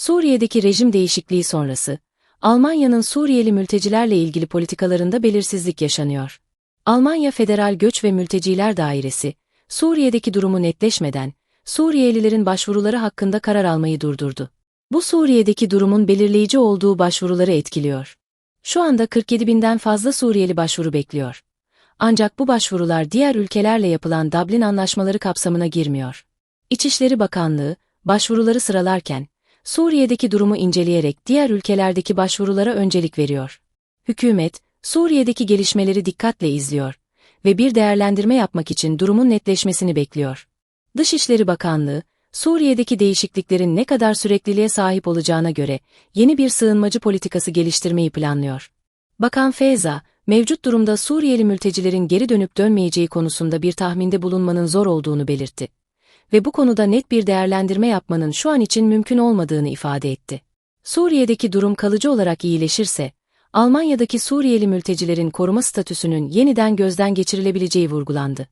Suriye'deki rejim değişikliği sonrası, Almanya'nın Suriyeli mültecilerle ilgili politikalarında belirsizlik yaşanıyor. Almanya Federal Göç ve Mülteciler Dairesi, Suriye'deki durumu netleşmeden, Suriyelilerin başvuruları hakkında karar almayı durdurdu. Bu Suriye'deki durumun belirleyici olduğu başvuruları etkiliyor. Şu anda 47 binden fazla Suriyeli başvuru bekliyor. Ancak bu başvurular diğer ülkelerle yapılan Dublin anlaşmaları kapsamına girmiyor. İçişleri Bakanlığı, başvuruları sıralarken, Suriye'deki durumu inceleyerek diğer ülkelerdeki başvurulara öncelik veriyor. Hükümet, Suriye'deki gelişmeleri dikkatle izliyor ve bir değerlendirme yapmak için durumun netleşmesini bekliyor. Dışişleri Bakanlığı, Suriye'deki değişikliklerin ne kadar sürekliliğe sahip olacağına göre yeni bir sığınmacı politikası geliştirmeyi planlıyor. Bakan Feyza, mevcut durumda Suriyeli mültecilerin geri dönüp dönmeyeceği konusunda bir tahminde bulunmanın zor olduğunu belirtti. Ve bu konuda net bir değerlendirme yapmanın şu an için mümkün olmadığını ifade etti. Suriye'deki durum kalıcı olarak iyileşirse, Almanya'daki Suriyeli mültecilerin koruma statüsünün yeniden gözden geçirilebileceği vurgulandı.